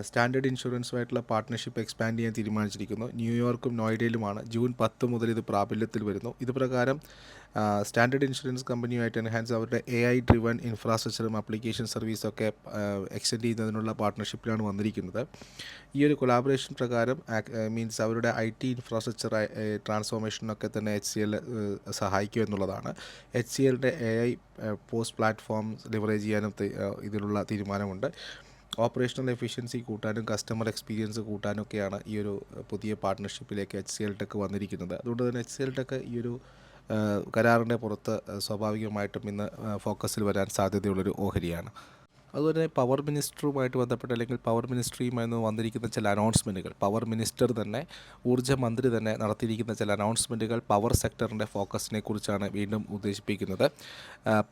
സ്റ്റാൻഡേർഡ് ഇൻഷുറൻസുമായിട്ടുള്ള പാർട്ട്ണർഷിപ്പ് എക്സ്പാൻഡ് ചെയ്യാൻ തീരുമാനിച്ചിരിക്കുന്നു. ന്യൂയോർക്കും നോയിഡയിലുമാണ് ജൂൺ പത്ത് മുതൽ ഇത് പ്രാബല്യത്തിൽ വരുന്നു. ഇത് പ്രകാരം സ്റ്റാൻഡേർഡ് ഇൻഷുറൻസ് കമ്പനിയുമായിട്ട് എൻഹാൻസ് അവരുടെ എ ഐ ഡ്രിവൺ ഇൻഫ്രാസ്ട്രക്ചറും ആപ്ലിക്കേഷൻ സർവീസൊക്കെ എക്സ്റ്റെൻഡ് ചെയ്യുന്നതിനുള്ള പാർട്ട്ണർഷിപ്പിലാണ് വന്നിരിക്കുന്നത്. ഈ ഒരു കൊളാബറേഷൻ പ്രകാരം മീൻസ് അവരുടെ ഐ ടി ഇൻഫ്രാസ്ട്രക്ചർ ട്രാൻസ്ഫോർമേഷനൊക്കെ തന്നെ എച്ച് സി എൽ സഹായിക്കും എന്നുള്ളതാണ്. എച്ച് സി എല്ലിന്റെ A I post platform leverage ചെയ്യാനും ഇതിനുള്ള തീരുമാനമുണ്ട്. ഓപ്പറേഷണൽ എഫിഷ്യൻസി കൂട്ടാനും കസ്റ്റമർ എക്സ്പീരിയൻസ് കൂട്ടാനും ഒക്കെയാണ് ഈ ഒരു പുതിയ പാർട്ട്ണർഷിപ്പിലേക്ക് എച്ച് സി എൽ ടെക് വന്നിരിക്കുന്നത്. അതുകൊണ്ട് തന്നെ എച്ച് സി എൽ ടെക് ഈ ഒരു കരാറിന്റെ പുറത്ത് സ്വാഭാവികമായിട്ടും ഇന്ന് ഫോക്കസിൽ വരാൻ സാധ്യതയുള്ളൊരു ഓഹരിയാണ്. അതുപോലെ തന്നെ പവർ മിനിസ്റ്ററുമായിട്ട് ബന്ധപ്പെട്ട് അല്ലെങ്കിൽ പവർ മിനിസ്ട്രിയുമായി വന്നിരിക്കുന്ന ചില അനൗൺസ്മെന്റുകൾ പവർ മിനിസ്റ്റർ തന്നെ ഊർജ മന്ത്രി തന്നെ നടത്തിയിരിക്കുന്ന ചില അനൗൺസ്മെന്റുകൾ പവർ സെക്ടറിന്റെ ഫോക്കസിനെ കുറിച്ചാണ് വീണ്ടും ഉദ്ദേശിപ്പിക്കുന്നത്.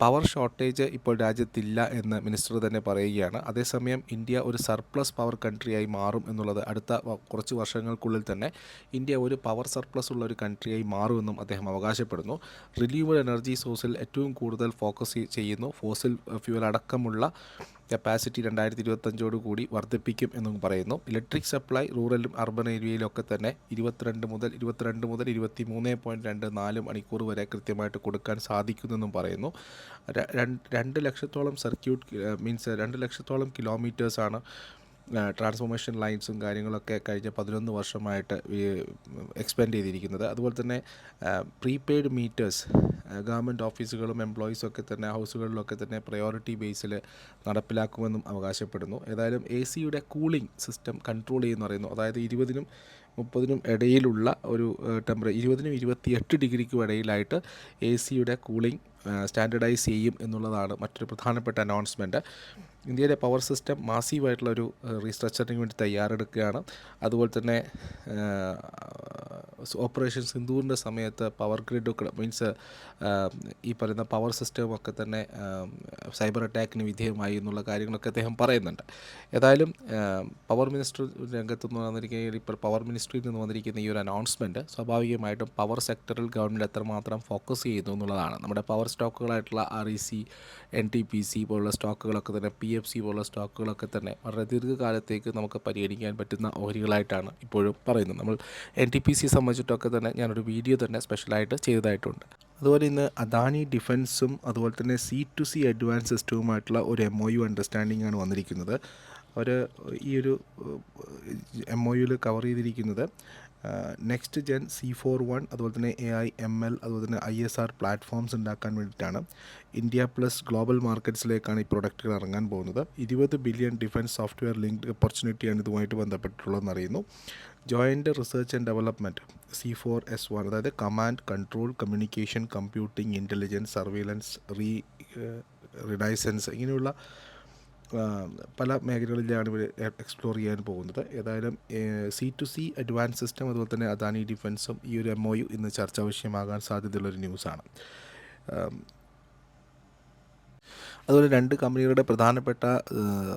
പവർ ഷോർട്ടേജ് ഇപ്പോൾ രാജ്യത്തില്ല എന്ന് മിനിസ്റ്റർ തന്നെ പറയുകയാണ്. അതേസമയം ഇന്ത്യ ഒരു സർപ്ലസ് പവർ കൺട്രിയായി മാറും എന്നുള്ളത് അടുത്ത കുറച്ച് വർഷങ്ങൾക്കുള്ളിൽ തന്നെ ഇന്ത്യ ഒരു പവർ സർപ്ലസ് ഉള്ള ഒരു കൺട്രിയായി മാറുമെന്നും അദ്ദേഹം അവകാശപ്പെടുന്നു. റിന്യൂവൽ എനർജി സോഴ്സിൽ ഏറ്റവും കൂടുതൽ ഫോക്കസ് ചെയ്യുന്നു. ഫോസിൽ ഫ്യൂൽ അടക്കമുള്ള കപ്പാസിറ്റി രണ്ടായിരത്തി ഇരുപത്തഞ്ചോട് കൂടി വർദ്ധിപ്പിക്കും എന്നും പറയുന്നു. ഇലക്ട്രിക് സപ്ലൈ റൂറലും അർബൻ ഏരിയയിലൊക്കെ തന്നെ ഇരുപത്തിരണ്ട് മുതൽ ഇരുപത്തിരണ്ട് മുതൽ ഇരുപത്തി മൂന്ന് പോയിന്റ് രണ്ട് നാല് മണിക്കൂർ വരെ കൃത്യമായിട്ട് കൊടുക്കാൻ സാധിക്കുമെന്നും പറയുന്നു. രണ്ട് ലക്ഷത്തോളം സർക്യൂട്ട് മീൻസ് രണ്ട് ലക്ഷത്തോളം കിലോമീറ്റേഴ്സാണ് ട്രാൻസ്ഫോർമേഷൻ ലൈൻസും കാര്യങ്ങളൊക്കെ കഴിഞ്ഞ പതിനൊന്ന് വർഷമായിട്ട് എക്സ്പെൻഡ് ചെയ്തിരിക്കുന്നത്. അതുപോലെ തന്നെ പ്രീപെയ്ഡ് മീറ്റേഴ്സ് ഗവൺമെന്റ് ഓഫീസുകളും എംപ്ലോയീസും ഒക്കെ തന്നെ ഹൗസുകളിലൊക്കെ തന്നെ പ്രയോറിറ്റി ബേസിൽ നടപ്പിലാക്കുമെന്നും അവകാശപ്പെടുന്നു. ഏതായാലും എ സിയുടെ കൂളിംഗ് സിസ്റ്റം കൺട്രോൾ ചെയ്യുമെന്ന് പറയുന്നു. അതായത് ഇരുപതിനും മുപ്പതിനും ഇടയിലുള്ള ഒരു ടെമ്പറേ ഇരുപതിനും ഇരുപത്തിയെട്ട് ഡിഗ്രിക്കും ഇടയിലായിട്ട് എ സിയുടെ കൂളിംഗ് സ്റ്റാൻഡർഡൈസ് ചെയ്യും എന്നുള്ളതാണ് മറ്റൊരു പ്രധാനപ്പെട്ട അനൗൺസ്മെന്റ് ഇന്ത്യയിലെ പവർ സിസ്റ്റം മാസീവായിട്ടുള്ളൊരു റീസ്ട്രക്ചറിന് വേണ്ടി തയ്യാറെടുക്കുകയാണ്. അതുപോലെ തന്നെ ഓപ്പറേഷൻ സിന്ധൂറിന്റെ സമയത്ത് പവർ ഗ്രിഡൊക്കെ മീൻസ് ഈ പറയുന്ന പവർ സിസ്റ്റമൊക്കെ തന്നെ സൈബർ അറ്റാക്കിന് വിധേയമായി എന്നുള്ള കാര്യങ്ങളൊക്കെ അദ്ദേഹം പറയുന്നുണ്ട്. ഏതായാലും പവർ മിനിസ്റ്റർ രംഗത്ത് നിന്ന് വന്നിരിക്കുന്ന ഇപ്പോൾ പവർ മിനിസ്ട്രിയിൽ നിന്ന് വന്നിരിക്കുന്ന ഈ ഒരു അനൗൺസ്മെന്റ് സ്വാഭാവികമായിട്ടും പവർ സെക്ടറിൽ ഗവൺമെന്റ് എത്രമാത്രം ഫോക്കസ് ചെയ്യുന്നു എന്നുള്ളതാണ്. നമ്മുടെ power സ്റ്റോക്കുകളായിട്ടുള്ള R E C N T P C പോലുള്ള സ്റ്റോക്കുകളൊക്കെ തന്നെ പി എഫ് സി പോലുള്ള സ്റ്റോക്കുകളൊക്കെ തന്നെ വളരെ ദീർഘകാലത്തേക്ക് നമുക്ക് പരിഗണിക്കാൻ പറ്റുന്ന ഓഹരികളായിട്ടാണ് ഇപ്പോഴും പറയുന്നത്. നമ്മൾ എൻ ടി പി സി സംബന്ധിച്ചിട്ടൊക്കെ തന്നെ ഞാനൊരു വീഡിയോ തന്നെ സ്പെഷ്യലായിട്ട് ചെയ്തതായിട്ടുണ്ട്. അതുപോലെ ഇന്ന് അദാനി ഡിഫൻസും അതുപോലെ തന്നെ സി ടു സി അഡ്വാൻസ് സിസ്റ്റവുമായിട്ടുള്ള ഒരു എം ഒ യു അണ്ടർസ്റ്റാൻഡിംഗ് ആണ് വന്നിരിക്കുന്നത്. അവർ ഈ ഒരു എം ഒ യുവിൽ കവർ ചെയ്തിരിക്കുന്നത് next gen C four one അതുപോലെ തന്നെ എ ഐ എം എൽ അതുപോലെ തന്നെ ഐ എസ് ആർ പ്ലാറ്റ്ഫോംസ് ഉണ്ടാക്കാൻ വേണ്ടിയിട്ടാണ് ഇന്ത്യ പ്ലസ് ഗ്ലോബൽ മാർക്കറ്റ്സിലേക്കാണ് ഈ പ്രൊഡക്റ്റുകൾ ഇറങ്ങാൻ പോകുന്നത്. ഇരുപത് ബില്യൺ ഡിഫൻസ് സോഫ്റ്റ്വെയർ ലിങ്ക്ഡ് ഓപ്പർച്യൂണിറ്റിയാണ് ഇതുമായിട്ട് ബന്ധപ്പെട്ടുള്ളതെന്ന് അറിയുന്നു. Joint research and development C four S one അതായത് command control communication computing intelligence surveillance re reconnaissance ഇങ്ങനെയുള്ള പല മേഖലകളിലാണ് ഇവർ എക്സ്പ്ലോർ ചെയ്യാൻ പോകുന്നത്. ഏതായാലും C two C advance system അതുപോലെ തന്നെ അദാനി ഡിഫൻസും ഈ ഒരു എം ഒ യു ഇന്ന് ചർച്ചാ വിഷയമാകാൻ സാധ്യതയുള്ളൊരു ന്യൂസാണ് അതുപോലെ രണ്ട് കമ്പനികളുടെ പ്രധാനപ്പെട്ട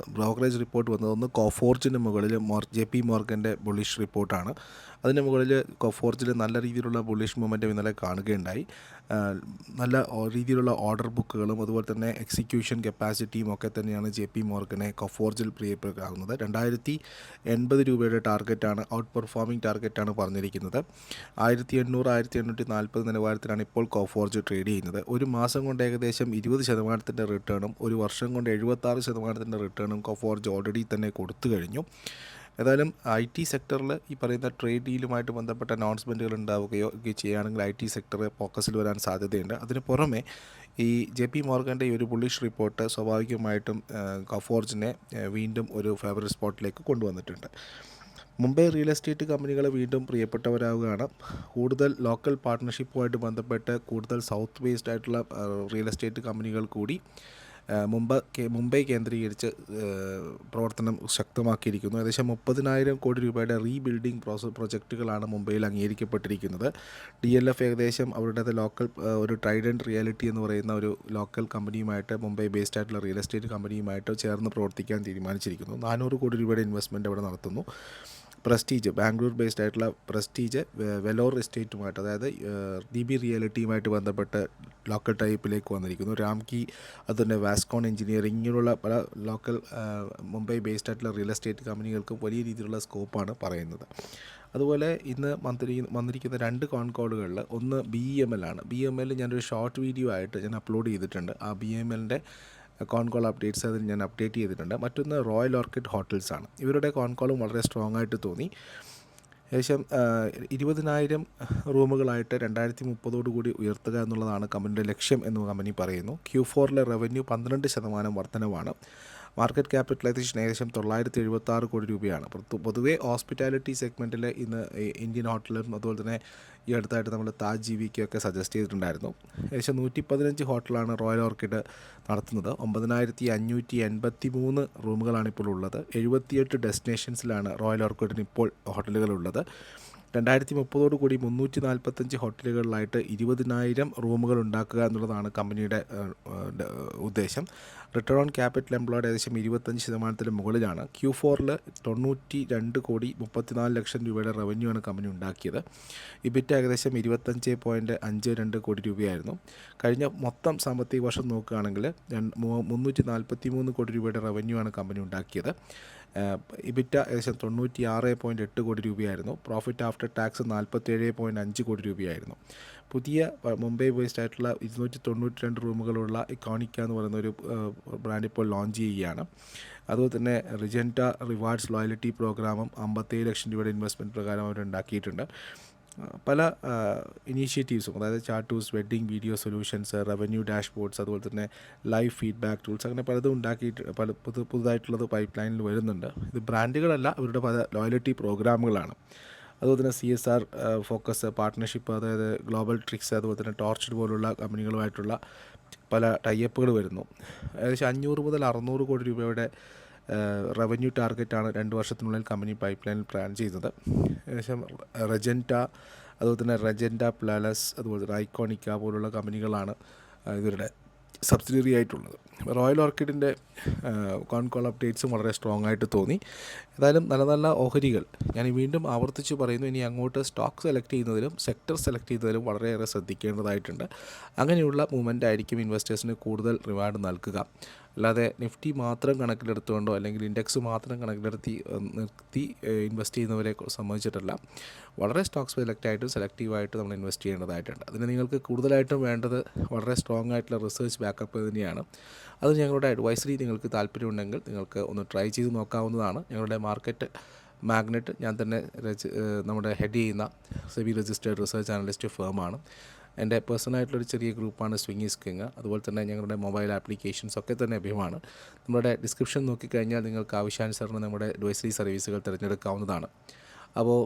ബ്രോക്കറേജ് റിപ്പോർട്ട് വന്നത് ഒന്ന് കോഫോർജിന് മുകളിൽ മോർ ജെ പി മോർഗന്റെ ബുളിഷ് റിപ്പോർട്ടാണ് അതിന് മുകളിൽ കോഫോർജിൽ നല്ല രീതിയിലുള്ള ബുള്ളിഷ് മൂവ്മെന്റും ഇന്നലെ കാണുകയുണ്ടായി. നല്ല രീതിയിലുള്ള ഓർഡർ ബുക്കുകളും അതുപോലെ തന്നെ എക്സിക്യൂഷൻ കപ്പാസിറ്റിയും ഒക്കെ തന്നെയാണ് ജെ പി മോർഗനെ കൊഫോർജിൽ പ്രിയപ്പെടാവുന്നത് രണ്ടായിരത്തി എൺപത് രൂപയുടെ ടാർഗറ്റാണ് ഔട്ട് പെർഫോമിംഗ് ടാർഗറ്റാണ് പറഞ്ഞിരിക്കുന്നത്. ആയിരത്തി എണ്ണൂറ് ആയിരത്തി എണ്ണൂറ്റി നാൽപ്പത് നിലവാരത്തിലാണ് ഇപ്പോൾ കോഫോർജ് ട്രേഡ് ചെയ്യുന്നത്. ഒരു മാസം കൊണ്ട് ഏകദേശം ഇരുപത് ശതമാനത്തിന്റെ റിട്ടേണും ഒരു വർഷം കൊണ്ട് എഴുപത്താറ് ശതമാനത്തിന്റെ റിട്ടേണും കോഫോർജ് ഓൾറെഡി തന്നെ കൊടുത്തു കഴിഞ്ഞു. ഏതായാലും ഐ ടി സെക്ടറിൽ ഈ പറയുന്ന ട്രേഡ് ഡീലുമായിട്ട് ബന്ധപ്പെട്ട അനൗൺസ്മെന്റുകൾ ഉണ്ടാവുകയോ ഒക്കെ ചെയ്യുകയാണെങ്കിൽ ഐ ടി സെക്ടർ ഫോക്കസിൽ വരാൻ സാധ്യതയുണ്ട്. അതിന് പുറമെ ഈ ജെ പി മോർഗന്റെ ഈ ഒരു ബുള്ളിഷ് റിപ്പോർട്ട് സ്വാഭാവികമായിട്ടും കഫോർജിനെ വീണ്ടും ഒരു ഫേവറേറ്റ് സ്പോട്ടിലേക്ക് കൊണ്ടുവന്നിട്ടുണ്ട്. മുംബൈ റിയൽ എസ്റ്റേറ്റ് കമ്പനികൾ വീണ്ടും പ്രിയപ്പെട്ടവരാവുകയാണ്. കൂടുതൽ ലോക്കൽ പാർട്ട്ണർഷിപ്പുമായിട്ട് ബന്ധപ്പെട്ട് കൂടുതൽ സൗത്ത് ബേസ്ഡ് ആയിട്ടുള്ള റിയൽ എസ്റ്റേറ്റ് കമ്പനികൾ കൂടി മുമ്പ് മുംബൈ കേന്ദ്രീകരിച്ച് പ്രവർത്തനം ശക്തമാക്കിയിരിക്കുന്നു. ഏകദേശം മുപ്പതിനായിരം കോടി രൂപയുടെ റീബിൽഡിംഗ് പ്രോസസ് പ്രൊജക്റ്റുകളാണ് മുംബൈയിൽ അംഗീകരിക്കപ്പെട്ടിരിക്കുന്നത്. ഡി എൽ എഫ് ഏകദേശം അവരുടെ ലോക്കൽ ഒരു ട്രൈഡന്റ് റിയാലിറ്റി എന്ന് പറയുന്ന ഒരു ലോക്കൽ കമ്പനിയുമായിട്ട് മുംബൈ ബേസ്ഡ് ആയിട്ടുള്ള റിയൽ എസ്റ്റേറ്റ് കമ്പനിയുമായിട്ട് ചേർന്ന് പ്രവർത്തിക്കാൻ തീരുമാനിച്ചിരിക്കുന്നു. നാനൂറ് കോടി രൂപയുടെ ഇൻവെസ്റ്റ്മെന്റ് അവിടെ നടത്തുന്നു. പ്രസ്റ്റീജ് ബാംഗ്ലൂർ ബേസ്ഡ് ആയിട്ടുള്ള പ്രസ്റ്റീജ് വെലോർ എസ്റ്റേറ്റുമായിട്ട് അതായത് ഡി ബി റിയാലിറ്റിയുമായിട്ട് ബന്ധപ്പെട്ട് ലോക്കൽ ടൈപ്പിലേക്ക് വന്നിരിക്കുന്നു. രാംകി അതുതന്നെ വാസ്കോൺ എഞ്ചിനീയറിംഗ് ഇങ്ങനെയുള്ള പല ലോക്കൽ മുംബൈ ബേസ്ഡ് ആയിട്ടുള്ള റിയൽ എസ്റ്റേറ്റ് കമ്പനികൾക്ക് വലിയ രീതിയിലുള്ള സ്കോപ്പാണ് പറയുന്നത്. അതുപോലെ ഇന്ന് മന്ത്രി വന്നിരിക്കുന്ന രണ്ട് കോൺ കോളുകളിൽ ഒന്ന് ബി എം എൽ ആണ്. ബി എം എൽ ഞാനൊരു ഷോർട്ട് വീഡിയോ ആയിട്ട് ഞാൻ അപ്ലോഡ് ചെയ്തിട്ടുണ്ട്. ആ ബി എം എല്ലിന്റെ കോൺ കോൾ അപ്ഡേറ്റ്സ് അതിൽ ഞാൻ അപ്ഡേറ്റ് ചെയ്തിട്ടുണ്ട്. മറ്റൊന്ന് റോയൽ ഓർക്കിഡ് ഹോട്ടൽസ് ആണ്. ഇവരുടെ കോൺ കോളും വളരെ സ്ട്രോങ് ആയിട്ട് തോന്നി. ഏകദേശം ഇരുപതിനായിരം റൂമുകളായിട്ട് രണ്ടായിരത്തി മുപ്പതോടു കൂടി ഉയർത്തുക എന്നുള്ളതാണ് കമ്പനിയുടെ ലക്ഷ്യം എന്ന് കമ്പനി പറയുന്നു. ക്യൂ ഫോറിലെ റവന്യൂ പന്ത്രണ്ട് ശതമാനം വർധനവാണ്. മാർക്കറ്റ് ക്യാപിറ്റലൈസേഷൻ ഏകദേശം തൊള്ളായിരത്തി എഴുപത്തി ആറ് കോടി രൂപയാണ്. പൊതുവേ ഹോസ്പിറ്റാലിറ്റി സെഗ്മെന്റിൽ ഇന്ന് ഇന്ത്യൻ ഹോട്ടലും അതുപോലെ തന്നെ ഈ അടുത്തായിട്ട് നമ്മൾ താജ് ജീവിക്കൊക്കെ സജസ്റ്റ് ചെയ്തിട്ടുണ്ടായിരുന്നു. ഏകദേശം നൂറ്റി പതിനഞ്ച് ഹോട്ടലാണ് റോയൽ ഓർക്കിഡ് നടത്തുന്നത്. ഒമ്പതിനായിരത്തി അഞ്ഞൂറ്റി എൺപത്തി മൂന്ന് റൂമുകളാണ് ഇപ്പോൾ ഉള്ളത് എഴുപത്തിയെട്ട് ഡെസ്റ്റിനേഷൻസിലാണ് റോയൽ ഓർക്കിഡിന് ഇപ്പോൾ ഹോട്ടലുകളുള്ളത്. രണ്ടായിരത്തി മുപ്പതോടു കൂടി മുന്നൂറ്റി നാൽപ്പത്തഞ്ച് ഹോട്ടലുകളിലായിട്ട് ഇരുപതിനായിരം റൂമുകൾ ഉണ്ടാക്കുക എന്നുള്ളതാണ് കമ്പനിയുടെ ഉദ്ദേശം. റിട്ടേൺ ഓൺ ക്യാപിറ്റൽ എംപ്ലോയ്ഡ് ഏകദേശം ഇരുപത്തഞ്ച് ശതമാനത്തിന് മുകളിലാണ്. ക്യൂ ഫോറിൽ തൊണ്ണൂറ്റി രണ്ട് കോടി മുപ്പത്തിനാല് ലക്ഷം രൂപയുടെ റവന്യൂ ആണ് കമ്പനി ഉണ്ടാക്കിയത്. ഇബിറ്റ് ഏകദേശം ഇരുപത്തഞ്ച് പോയിന്റ് അഞ്ച് രണ്ട് കോടി രൂപയായിരുന്നു. കഴിഞ്ഞ മൊത്തം സാമ്പത്തിക വർഷം നോക്കുകയാണെങ്കിൽ മുന്നൂറ്റി നാൽപ്പത്തി മൂന്ന് കോടി രൂപയുടെ റവന്യൂ ആണ് കമ്പനി ഉണ്ടാക്കിയത്. ഇബിറ്റ ഏകദേശം തൊണ്ണൂറ്റി ആറ് പോയിന്റ് എട്ട് കോടി രൂപയായിരുന്നു. പ്രോഫിറ്റ് ആഫ്റ്റർ ടാക്സ് നാൽപ്പത്തേഴ് പോയിന്റ് അഞ്ച് കോടി രൂപയായിരുന്നു. പുതിയ മുംബൈ ബേസ്ഡ് ആയിട്ടുള്ള ഇരുന്നൂറ്റി തൊണ്ണൂറ്റി രണ്ട് റൂമുകളുള്ള ഇക്കോണിക്ക എന്ന് പറയുന്ന ഒരു ബ്രാൻഡ് ഇപ്പോൾ ലോഞ്ച് ചെയ്യുകയാണ്. അതുപോലെ തന്നെ റിജന്റ റിവാർഡ്സ് ലോയലിറ്റി പ്രോഗ്രാമും അമ്പത്തേഴ് ലക്ഷം രൂപയുടെ ഇൻവെസ്റ്റ്മെന്റ് പ്രകാരം അവർ ഉണ്ടാക്കിയിട്ടുണ്ട്. പല ഇനീഷ്യേറ്റീവ്സും അതായത് ചാർട്ടൂസ് wedding video solutions revenue dashboards അതുപോലെ തന്നെ ലൈവ് ഫീഡ്ബാക്ക് ടൂൾസ് അങ്ങനെ പലതും ഉണ്ടാക്കിയിട്ട് പല പുതു പുതുതായിട്ടുള്ളത് പൈപ്പ് ലൈനിൽ വരുന്നുണ്ട്. ഇത് ബ്രാൻഡുകളല്ല അവരുടെ പല ലോയലിറ്റി പ്രോഗ്രാമുകളാണ്. അതുപോലെ തന്നെ C S R focus partnership അതായത് ഗ്ലോബൽ ട്രിക്സ് അതുപോലെ തന്നെ ടോർച്ചഡ് പോലുള്ള കമ്പനികളുമായിട്ടുള്ള പല ടൈപ്പുകൾ വരുന്നു. ഏകദേശം അഞ്ഞൂറ് മുതൽ അറുന്നൂറ് കോടി രൂപയുടെ റവന്യൂ ടാർഗറ്റാണ് രണ്ട് വർഷത്തിനുള്ളിൽ കമ്പനി പൈപ്പ് ലൈനിൽ പ്ലാൻ ചെയ്യുന്നത് ഏകദേശം റെജന്റ അതുപോലെ തന്നെ റജന്റ പ്ലാലസ് അതുപോലെ തന്നെ ഐക്കോണിക്ക പോലുള്ള കമ്പനികളാണ് ഇവരുടെ സബ്സിഡിയറി ആയിട്ടുള്ളത് റോയൽ ഓർക്കിഡിന്റെ കോൺ കോൾ അപ്ഡേറ്റ്സും വളരെ സ്ട്രോങ് ആയിട്ട് തോന്നി. ഏതായാലും നല്ല നല്ല ഓഹരികൾ. ഞാൻ വീണ്ടും ആവർത്തിച്ച് പറയുന്നു ഇനി അങ്ങോട്ട് സ്റ്റോക്ക് സെലക്ട് ചെയ്യുന്നതിലും സെക്ടർ സെലക്ട് ചെയ്യുന്നതിലും വളരെയേറെ ശ്രദ്ധിക്കേണ്ടതായിട്ടുണ്ട്. അങ്ങനെയുള്ള മൂവ്മെന്റ് ആയിരിക്കും ഇൻവെസ്റ്റേഴ്സിന് കൂടുതൽ റിവാർഡ് നൽകുക. അല്ലാതെ നിഫ്റ്റി മാത്രം കണക്കിലെടുത്തുകൊണ്ടോ അല്ലെങ്കിൽ ഇൻഡെക്സ് മാത്രം കണക്കിലെടുത്തി നിർത്തി ഇൻവെസ്റ്റ് ചെയ്യുന്നവരെ സംബന്ധിച്ചിട്ടല്ല. വളരെ സ്റ്റോക്സ് സെലക്ട് ആയിട്ടും സെലക്റ്റീവായിട്ട് നമ്മൾ ഇൻവെസ്റ്റ് ചെയ്യേണ്ടതായിട്ടുണ്ട്. അതിന് നിങ്ങൾക്ക് കൂടുതലായിട്ടും വേണ്ടത് വളരെ സ്ട്രോങ് ആയിട്ടുള്ള റിസർച്ച് ബാക്കപ്പ് തന്നെയാണ്. അത് ഞങ്ങളുടെ അഡ്വൈസറി നിങ്ങൾക്ക് താല്പര്യമുണ്ടെങ്കിൽ നിങ്ങൾക്ക് ഒന്ന് ട്രൈ ചെയ്ത് നോക്കാവുന്നതാണ്. ഞങ്ങളുടെ മാർക്കറ്റ് മാഗ്നറ്റ് ഞാൻ തന്നെ നമ്മുടെ ഹെഡ് ചെയ്യുന്ന സെബി രജിസ്റ്റേർഡ് റിസർച്ച് അനലിസ്റ്റ് ഫേമാണ് എന്റെ പേഴ്സണലായിട്ടുള്ളൊരു ചെറിയ ഗ്രൂപ്പാണ് സ്വിങ്ങി കിങ് അതുപോലെ തന്നെ ഞങ്ങളുടെ മൊബൈൽ ആപ്ലിക്കേഷൻസ് ഒക്കെ തന്നെ ലഭ്യമാണ്. നമ്മുടെ ഡിസ്ക്രിപ്ഷൻ നോക്കിക്കഴിഞ്ഞാൽ നിങ്ങൾക്ക് ആവശ്യാനുസരണം നമ്മുടെ അഡ്വൈസറി സർവീസുകൾ തിരഞ്ഞെടുക്കാവുന്നതാണ്. അപ്പോൾ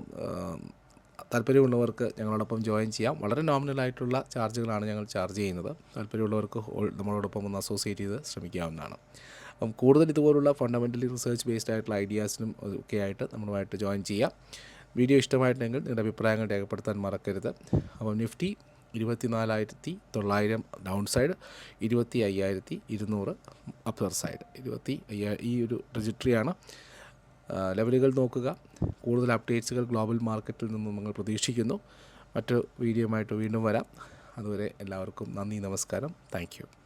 താല്പര്യമുള്ളവർക്ക് ഞങ്ങളോടൊപ്പം ജോയിൻ ചെയ്യാം. വളരെ നോമിനലായിട്ടുള്ള ചാർജുകളാണ് ഞങ്ങൾ ചാർജ് ചെയ്യുന്നത്. താല്പര്യമുള്ളവർക്ക് നമ്മളോടൊപ്പം ഒന്ന് അസോസിയേറ്റ് ചെയ്ത് ശ്രമിക്കാവുന്നതാണ്. അപ്പം കൂടുതൽ ഇതുപോലുള്ള ഫണ്ടമെന്റലി റിസർച്ച് ബേസ്ഡ് ആയിട്ടുള്ള ഐഡിയാസിനും ഒക്കെ ആയിട്ട് നമ്മളുമായിട്ട് ജോയിൻ ചെയ്യാം. വീഡിയോ ഇഷ്ടമായിട്ടുണ്ടെങ്കിൽ നിങ്ങളുടെ അഭിപ്രായങ്ങൾ രേഖപ്പെടുത്താൻ മറക്കരുത്. അപ്പം നിഫ്റ്റി ഇരുപത്തിനാലായിരത്തി തൊള്ളായിരം ഡൗൺ സൈഡ് ഇരുപത്തി അയ്യായിരത്തി ഇരുന്നൂറ് അപ്പർ സൈഡ് ഇരുപത്തി അയ്യാ ഈ ഒരു ട്രജക്ടറിയാണ് ലെവലുകൾ നോക്കുക. കൂടുതൽ അപ്ഡേറ്റ്സുകൾ ഗ്ലോബൽ മാർക്കറ്റിൽ നിന്നും നിങ്ങൾ പ്രതീക്ഷിക്കുന്നു. മറ്റു വീഡിയോയുമായിട്ട് വീണ്ടും വരാം. അതുവരെ എല്ലാവർക്കും നന്ദി നമസ്കാരം. താങ്ക്